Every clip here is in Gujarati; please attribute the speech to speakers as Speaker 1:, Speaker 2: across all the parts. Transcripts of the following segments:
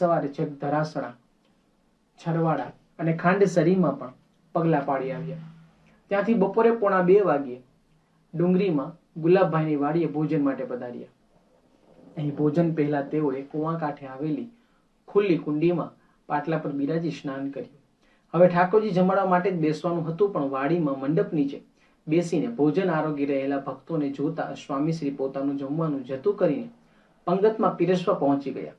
Speaker 1: સવારે છેક ધરાસણા છરવાડા અને ખાંડસરીમાં પણ પગલા પાડી આવ્યા. ત્યાંથી બપોરે પોણા બે વાગ્યે ડુંગરીમાં ગુલાબભાઈની વાડીએ ભોજન માટે પધાર્યા. અહીં ભોજન પહેલા તેઓએ કુવા કાંઠે આવેલી ખુલ્લી કુંડીમાં પાટલા પર બિરાજી સ્નાન કર્યું. હવે ઠાકોરજી જમાડવા માટે જ બેસવાનું હતું, પણ વાડીમાં મંડપ નીચે બેસીને ભોજન આરોગી રહેલા ભક્તોને જોતા સ્વામીશ્રી પોતાનું જમવાનું જતું કરીને પંગતમાં પીરસવા પહોંચી ગયા.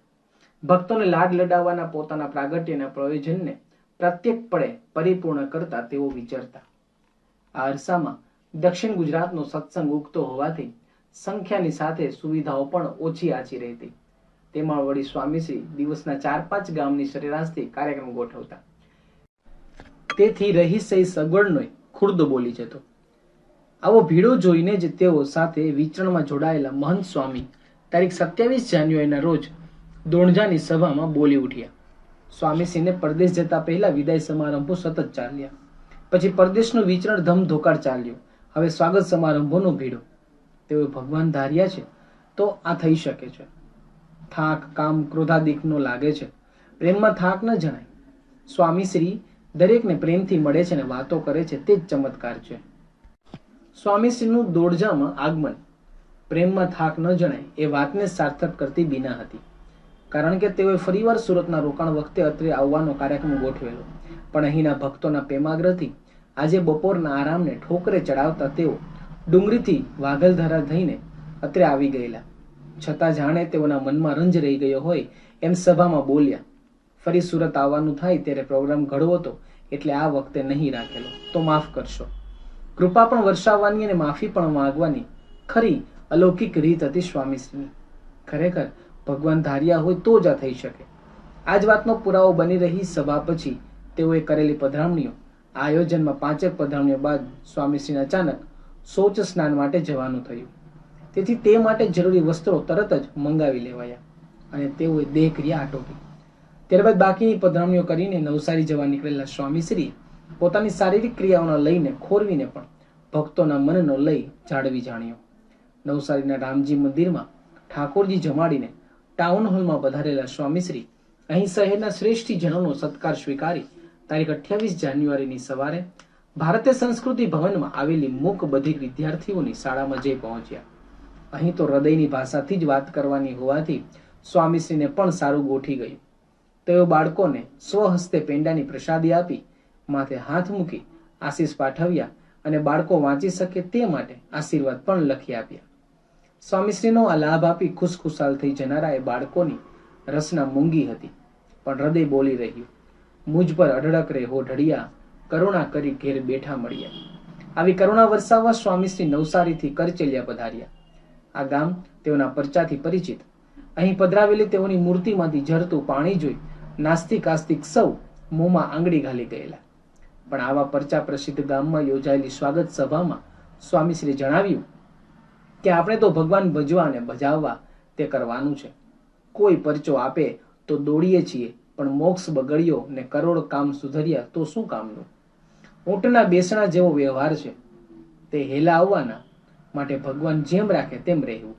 Speaker 1: ભક્તોને લાડ લડાવવાના પોતાના પ્રાગટ્યના પ્રયોજનને પ્રત્યેકપણે પરિપૂર્ણ કરતા તેઓ વિચારતા. આ અરસામાં દક્ષિણ ગુજરાતનો સત્સંગ ઉગતો હોવાથી સંખ્યાની સાથે સુવિધાઓ પણ ઓછી આછી રહેતી. તેમાં વળી સ્વામીશ્રી દિવસના ચાર પાંચ ગામની સરેરાશથી કાર્યક્રમ ગોઠવતા. તેથી રહીસઈ સગવડનો ખુર્દો બોલી જતો. આવો ભીડો જોઈને જ તેઓ સાથે વિચરણમાં જોડાયેલા મહંત સ્વામી. તારીખ સત્યાવીસ જાન્યુઆરીના રોજ દોણજાની સભામાં બોલી ઉઠ્યા. સ્વામીશ્રીને પરદેશ જતા પહેલા વિદાય સમારંભો સતત ચાલ્યા. પછી પરદેશનું વિચરણ ધમધોકાર ચાલ્યો. હવે સ્વાગત સમારંભોનો ભીડો. તેઓ ભગવાન ધાર્યા છે તો આ થઈ શકે છે. થાક, કામ, ક્રોધાદિકનો લાગે છે. પ્રેમમાં થાક ન જણાય. સ્વામીશ્રી દરેકને પ્રેમથી મળે છે અને વાતો કરે છે તે જ ચમત્કાર છે. સ્વામીશ્રીનું દોડજામાં આગમન. પ્રેમમાં થાક ન જણાય એ વાતને સાર્થક કરતી બીના હતી. કારણ કે તેઓએ ફરીવાર સુરતના રોકાણ વખતે અત્રે આવવાનો કાર્યક્રમ ગોઠવેલો. પણ અહીંના ભક્તોના પ્રેમાગ્રહથી આજે બપોરના આરામને ઠોકરે ચડાવતા તેઓ ડુંગરીથી વાઘલધારા થઈને અત્રે આવી ગયેલા. છતાં જાણે તેઓના મનમાં રંજ રહી ગયો હોય એમ સભામાં બોલ્યા, ફરી સુરત આવવાનું થાય ત્યારે પ્રોગ્રામ ઘડવો હતો એટલે આ વખતે નહીં રાખેલો. તો માફ કરશો. કૃપા પણ વર્ષાવવાની અને માફી પણ માંગવાની ખરી અલૌકિક રીત હતી સ્વામીશ્રીની. ખરેખર ભગવાન ધાર્યા હોય તો જ આ થઈ શકે. આ જ વાતનો પુરાવો બની રહી સભા પછી તેઓએ કરેલી પધરામણીઓ. આયોજનમાં પાંચેક પધરામણીઓ બાદ સ્વામીશ્રીને અચાનક શૌચ સ્નાન માટે જવાનું થયું. તેથી તે માટે જરૂરી વસ્ત્રો તરત જ મંગાવી લેવાયા અને તેઓએ દેહ ક્રિયા આટોપી ત્યારબાદ બાકીની પધરામણીઓ કરીને નવસારી જવા નીકળેલા સ્વામીશ્રી પોતાની શારીરિક ક્રિયાઓને લઈને ખોરવીને પણ ભક્તોના મનનો લઈ જાળવી જાણ્યો. નવસારીના રામજી મંદિરમાં ઠાકોરજી જમાડીને ટાઉન હોલમાં પધારેલા સ્વામીશ્રી અહીં શહેરના શ્રેષ્ઠી જનોનો સત્કાર સ્વીકારી તારીખ અઠ્યાવીસ જાન્યુઆરીની સવારે ભારતીય સંસ્કૃતિ ભવનમાં આવેલી મૂક બધી વિદ્યાર્થીઓની શાળામાં જઈ પહોંચ્યા. અહીં તો હૃદયની ભાષાથી જ વાત કરવાની હોવાથી સ્વામીશ્રીને પણ સારું ગોઠી ગયું. તેઓ બાળકોને સ્વહસ્તે પેંડાની પ્રસાદી આપી, માથે હાથ મૂકી આશીષ પાઠવ્યા અને બાળકો વાંચી શકે તે માટે આશીર્વાદ પણ લખી આપ્યા. સ્વામીશ્રીનો આ લાભ આપી ખુશખુશાલ થઈ જનારા એ બાળકોની રસના મૂંગી હતી, પણ હૃદય બોલી રહ્યું, મુજ પર અઢળક રે હો ઢળિયા, કરુણા કરી ઘેર બેઠા મળ્યા. આવી કરુણા વરસાવવા સ્વામીશ્રી નવસારીથી કરચેલિયા પધાર્યા. આ ગામ તેઓના પરચાથી પરિચિત. અહીં પધરાવેલી તેઓની મૂર્તિમાંથી ઝરતું પાણી જોઈ નાસ્તિક આસ્તિક સૌ મોંમાં આંગળી ઘાલી ગયેલા. પણ આવા પરચા પ્રસિદ્ધ ગામમાં યોજાયેલી સ્વાગત સભામાં સ્વામીશ્રી જણાવ્યું કે આપણે તો ભગવાન ભજવા અને ભજાવવા તે કરવાનું છે. કોઈ પરચો આપે તો દોડીએ છીએ, પણ મોક્ષ બગડ્યો ને કરોડ કામ સુધર્યા તો શું કામનું? ઊંટના બેસણા જેવો વ્યવહાર છે. તે હેલા આવવાના માટે ભગવાન જેમ રાખે તેમ રહેવું.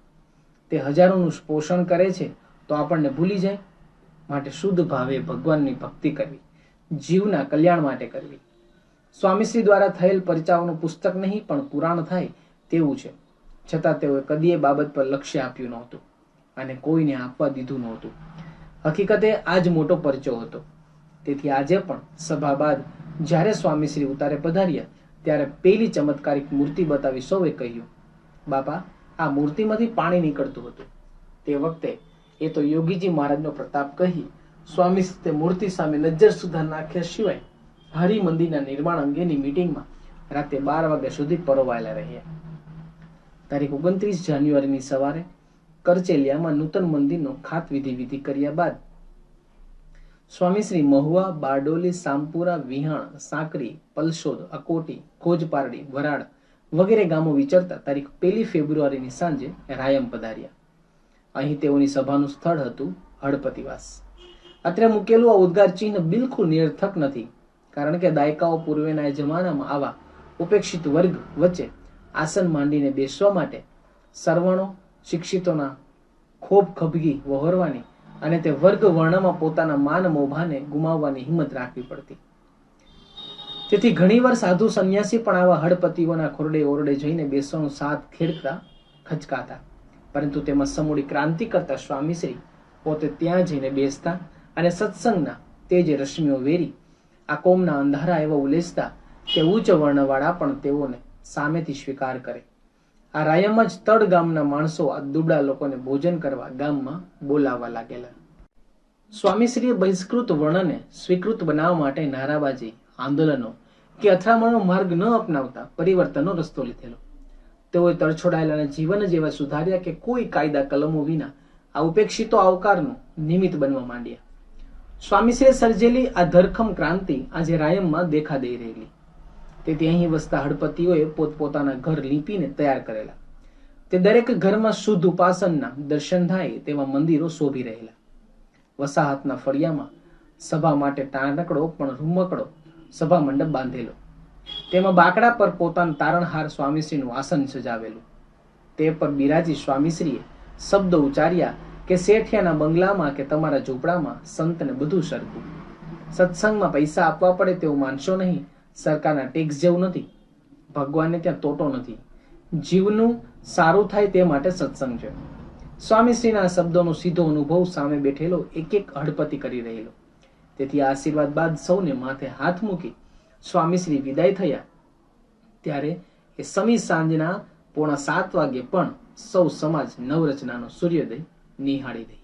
Speaker 1: તે હજારોનું પોષણ કરે છે તો આપણને ભૂલી જાય. માટે શુદ્ધ ભાવે ભગવાનની ભક્તિ કરવી. જીવના કલ્યાણ માટે કરવી. સ્વામીશ્રી દ્વારા થયેલ પરચાઓનું પુસ્તક નહીં, પણ પુરાણ થાય તેવું છે. છતાં તેઓએ કદીએ બાબત પર લક્ષ્ય આપ્યું નહોતું અને કોઈને આપવા દીધું નહોતું. હકીકતે આ જ મોટો પરચો હતો. તેથી આજે પણ સભા બાદ જ્યારે સ્વામીશ્રી ઉતારે પધાર્યા, ત્યારે પેલી ચમત્કારિક મૂર્તિ બતાવી સૌએ કહ્યું, બાપા, આ મૂર્તિમાંથી પાણી નીકળતું હતું. તે વખતે એ તો યોગીજી મહારાજનો પ્રતાપ કહી સ્વામી તે મૂર્તિ સામે નજર સુધા નાખ્યા સિવાય હરિ મંદિરના નિર્માણ અંગેની મીટિંગમાં રાતે બાર વાગ્યા સુધી પરોવાયેલા રહ્યા. તારીખ ઓગણત્રીસ જાન્યુઆરીની સવારે કરચેલિયામાં નૂતન મંદિરનો ખાત વિધિ કર્યા બાદ સ્વામીશ્રી મહુવા, બારડોલી, સામપુરા, વિહાણ, સાંકરી, પલશોદ, અકોટી, ખોજપારડી વરાડ વગેરે ગામો વિચરતા તારીખ પહેલી ફેબ્રુઆરીની સાંજે રાયમ પધાર્યા. અહીં તેઓની સભાનું સ્થળ હતું હળપતિવાસ. અત્રે મૂકેલું આ ઉદ્ગાર ચિહ્ન બિલકુલ નિરર્થક નથી, કારણ કે દાયકાઓ પૂર્વેના જમાનામાં આવા ઉપેક્ષિત વર્ગ વચ્ચે આસન માંડીને બેસવા માટે સર્વણો શિક્ષિતોના ખોબ ખભગી વહોરવાની અને તે વર્ગ વર્ણમાં પોતાના માન મોભાને ગુમાવવાની હિંમત રાખવી પડતી. તેથી ઘણીવાર સાધુ સંન્યાસી પણ આવા હળપતિઓના ખોરડે ઓરડે જઈને બેસવાનું સાથ ખેડતા ખચકાતા. પરંતુ તેમાં સમૂળી ક્રાંતિ કરતા સ્વામીશ્રી પોતે ત્યાં જઈને બેસતા અને સત્સંગના તે જ રશ્મિઓ વેરી આ કોમના અંધારા એવા ઉલેસતા કે ઉચ્ચ વર્ણવાળા પણ તેઓને સામેથી સ્વીકાર કરે. આ રાયમાં જ તળ ગામના માણસો આ દુબળા લોકોને ભોજન કરવા ગામમાં બોલાવવા લાગેલા. સ્વામીશ્રીએ બહિષ્કૃત વર્ણને સ્વીકૃત બનાવવા માટે નારાબાજી, આંદોલનો કે અથડામણનો માર્ગ ન અપનાવતા પરિવર્તનનો રસ્તો લીધેલો. તેઓએ તરછોડાયેલાના જીવન જેવા સુધાર્યા કે કોઈ કાયદા કલમો વિના આ ઉપેક્ષિતો આવકારનું નિમિત્ત બનવા માંડ્યા. સ્વામીશ્રીએ સર્જેલી આ ધરખમ ક્રાંતિ આજે રાયમમાં દેખા દઈ રહેલી. તેથી અહીં વસતા હળપતિઓએ પોતપોતાના ઘર લીપીને તૈયાર કરેલા. તે દરેક ઘરમાં શુદ્ધ ઉપાસનના દર્શન થાય તેવા મંદિરો શોભી રહેલા. વસાહતના ફળિયામાં સભા માટે નાનકડો પણ રૂમકડો સભા મંડપ બાંધેલો. તેમાં બાકડા પર પોતાનું તારણહાર સ્વામીશ્રીનું આસન સજાવેલું. તે પર બિરાજી સ્વામીશ્રીએ શબ્દ ઉચ્ચાર્યા કે શેઠિયાના બંગલામાં કે તમારા ઝૂંપડામાં સંતને બધું સરખું સત્સંગમાં પૈસા આપવા પડે તેવું માનશો નહીં સરકારના ટેક્સ જેવું નથી. ભગવાનને ત્યાં તોટો નથી. જીવનું સારું થાય તે માટે સત્સંગ છે. સ્વામીશ્રીના શબ્દોનો સીધો અનુભવ સામે બેઠેલો એક એક હડપતિ કરી રહેલો. તેથી આશીર્વાદ બાદ સૌને માથે હાથ મૂકી સ્વામીશ્રી વિદાય થયા. ત્યારે એ સમી સાંજના પોણા સાત વાગે પણ સૌ સમાજ નવરચનાનો સૂર્યોદય નિહાળી રહી